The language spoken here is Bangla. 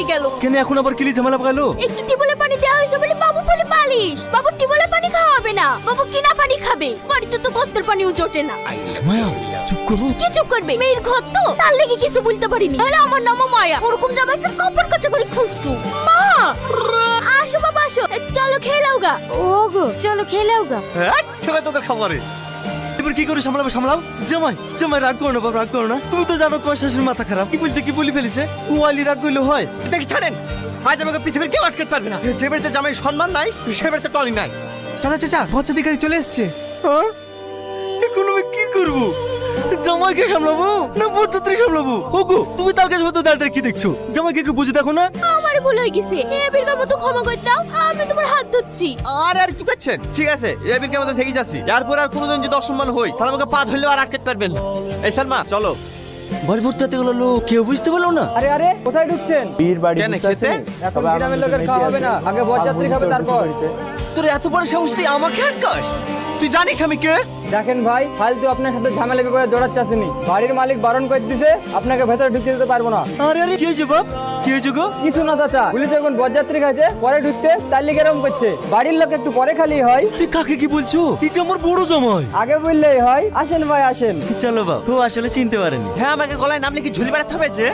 হয়ে গেল। কেন এখন আবার কিলি ঝামেলা পাকালো? একটু টিবলে পানি দেওয়া হয়েছে বলে বাবু বলে পালিশ। বাবু টিবলে পানি খাওয়া হবে না। বাবু কিনা পানি খাবে। বাড়িতে তো কষ্টের পানিও জোটে না। মায়া চুপ করো। কি চুপ করবে? মেয়ের ঘর তো? তার লেগে কিছু বলতে পারিনি। আরে আমার নাম মায়া। ওরকম জামাইকে কপর কাছে করে খুঁজতো। মা! আসো বাবা আসো। চলো খেলাও গা। ও গো চলো খেলাও গা। ছেলে তোকে খাবারে এবার কি করে সামলাবে? সামলাও। জামাই জামাই রাগ করো না বাবা রাগ করো না। তুমি তো জানো তোমার শাশুড়ির মাথা খারাপ। কি বলতে কি বলি ফেলেছে? কুয়ালি রাগ করলে হয়। দেখি ছাড়েন। আজ আমাকে পৃথিবীর কেউ আটকাতে পারবে না। যে বাড়িতে জামাই সম্মান নাই সে বাড়িতে টলি নাই। চাচা চাচা ভৎসাধিকারী চলে এসছে। হ্যাঁ? জামাইকে সামলাবো না বুদ্ধত্রী সামলাবো? ওগো তুমি তার কাছে মতো দাঁড়িয়ে কি দেখছ? জামাইকে একটু বুঝে দেখো না। আমার ভুল হয়ে গেছে। এবিরকার মতো ক্ষমা করে দাও আমি তোমার হাত ধরছি। আর আর কি করছেন? ঠিক আছে এবির কেমন থেকে যাচ্ছি। এরপর আর কোনোদিন যদি অসম্মান হই তাহলে আমাকে পা ধরলেও আর আটকাতে পারবেন না। এই সালমা চলো। বাড়ি ভর্তি হাতে গেলো লোক কেউ বুঝতে পারল না? আরে আরে কোথায় ঢুকছেন? বীর বাড়ি কেন, খেতে? এখন গ্রামের লোকের খাওয়া হবে না। আগে বরযাত্রী খাবে তারপর। তোর এত বড় সাহস তুই আমাকে আটকাস? তুই জানিস আমি কে? দেখেন ভাই ফালতু আপনার সাথে ঝামেলা করে দৌড়াচ্ছে আসেনি। বাড়ির মালিক বারণ করে দিছে আপনাকে ভেতরে ঢুকতে দিতে পারব না। আরে আরে কি হয়েছে বাপ? কি হয়েছে গো? কিছু না চাচা পুলিশ এখন বরযাত্রী খাইছে পরে ঢুকতে তার লিগে এরকম করছে। বাড়ির লোক একটু পরে খালি হয়। তুই কাকে কি বলছো? এটা আমার বড় জামাই। আগে বললেই হয় আসেন ভাই আসেন। চলো বাপ। ও আসলে চিনতে পারেনি। হ্যাঁ আমাকে গলায় নাম লিখে ঝুলি বেড়াতে হবে যে।